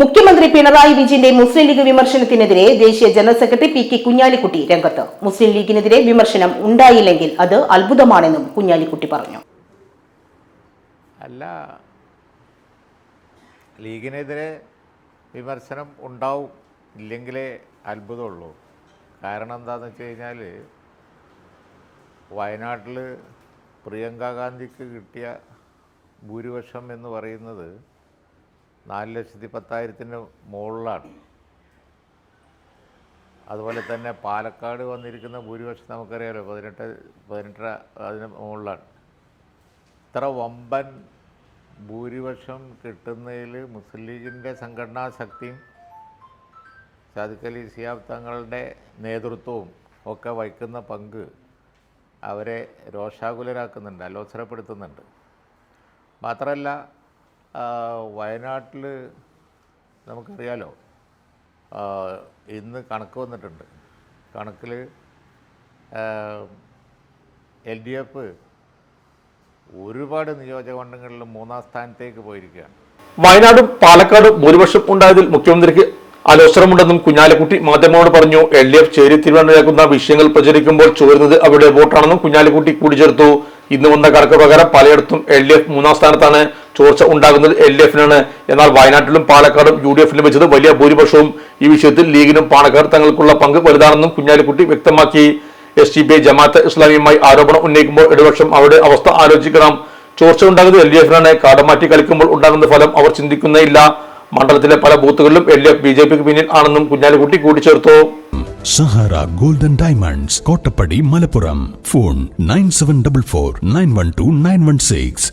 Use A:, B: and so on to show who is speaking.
A: മുഖ്യമന്ത്രി പിണറായി വിജയന്റെ മുസ്ലിം ലീഗ് വിമർശനത്തിനെതിരെ ദേശീയ general secretary P K Kunhalikutty രംഗത്ത്. മുസ്ലിം ലീഗിനെതിരെ വിമർശനം ഉണ്ടായില്ലെങ്കിൽ അത് അത്ഭുതമാണെന്നും കുഞ്ഞാലിക്കുട്ടി പറഞ്ഞു.
B: അല്ല. ലീഗിനെതിരെ വിമർശനം ഉണ്ടാവും ഇല്ലെങ്കിലേ അത്ഭുതമുള്ളൂ. കാരണം എന്താണെന്ന് വെച്ച് കഴിഞ്ഞാൽ വയനാട്ടിൽ പ്രിയങ്ക ഗാന്ധിക്ക് കിട്ടിയ ഭൂരിപക്ഷം എന്ന് പറയുന്നത് നാല് ലക്ഷത്തി പത്തായിരത്തിന് മുകളിലാണ്. അതുപോലെ തന്നെ പാലക്കാട് വന്നിരിക്കുന്ന ഭൂരിപക്ഷം നമുക്കറിയാമല്ലോ പതിനെട്ട് പതിനെട്ടര അതിന് മുകളിലാണ്. ഇത്ര വമ്പൻ ഭൂരിപക്ഷം കിട്ടുന്നതിൽ മുസ്ലിം ലീഗിന്റെ സംഘടനാ ശക്തിയും സാദിഖ് സിയാബ് തങ്ങളുടെ നേതൃത്വവും ഒക്കെ വഹിക്കുന്ന പങ്ക് അവരെ രോഷാകുലരാക്കുന്നുണ്ട് അലോസരപ്പെടുത്തുന്നുണ്ട്. മാത്രമല്ല വയനാട്ടിൽ നമുക്കറിയാലോ. ഇന്ന് കണക്ക് വന്നിട്ടുണ്ട്. കണക്കിൽ എൽ ഡി എഫ് ഒരുപാട് നിയോജക മണ്ഡലങ്ങളിൽ മൂന്നാം സ്ഥാനത്തേക്ക് പോയിരിക്കുകയാണ്.
C: വയനാടും പാലക്കാടും ഭൂരിപക്ഷം ഉണ്ടായതിൽ മുഖ്യമന്ത്രിക്ക് അലോസരമുണ്ടെന്നും കുഞ്ഞാലിക്കുട്ടി മാധ്യമങ്ങളോട് പറഞ്ഞു എൽ ഡി എഫ് ചേരി തിരുവനന്തപുരക്കുന്ന വിഷയങ്ങൾ പ്രചരിക്കുമ്പോൾ ചോരുന്നത് അവരുടെ വോട്ടാണെന്നും കുഞ്ഞാലിക്കുട്ടി കൂടിച്ചേർത്തു ഇന്ന് വന്ന കണക്ക് പ്രകാരം പലയിടത്തും എൽ ഡി എഫ് മൂന്നാം സ്ഥാനത്താണ്. ചോർച്ച ഉണ്ടാകുന്നത് എൽ ഡി എഫിനാണ് എന്നാൽ വയനാട്ടിലും പാലക്കാടും യു ഡി എഫിലും വെച്ചത് വലിയ ഭൂരിപക്ഷവും ഈ വിഷയത്തിൽ ലീഗിനും പാണക്കാർ തങ്ങൾക്കുള്ള പങ്ക് വലുതാണെന്നും കുഞ്ഞാലിക്കുട്ടി വ്യക്തമാക്കി. എസ് ടി ബി ജമാഅത്ത് ഇസ്ലാമിയുമായി ആരോപണം ഉന്നയിക്കുമ്പോൾ ഇടപക്ഷം അവരുടെ അവസ്ഥ ആലോചിക്കണം. ചോർച്ച ഉണ്ടാകുന്നത് എൽ ഡി എഫിനാണ് കാടമാറ്റി കളിക്കുമ്പോൾ ഉണ്ടാകുന്ന ഫലം അവർ ചിന്തിക്കുന്നേയില്ല. മണ്ഡലത്തിലെ പല ബൂത്തുകളിലും L D F B J പിക്ക് പിന്നിൽ ആണെന്നും കുഞ്ഞാലിക്കുട്ടി കൂട്ടിച്ചേർത്തു.
D: Sahara golden diamonds Kottappadi Malappuram. Phone nine seven double four nine one two nine one six.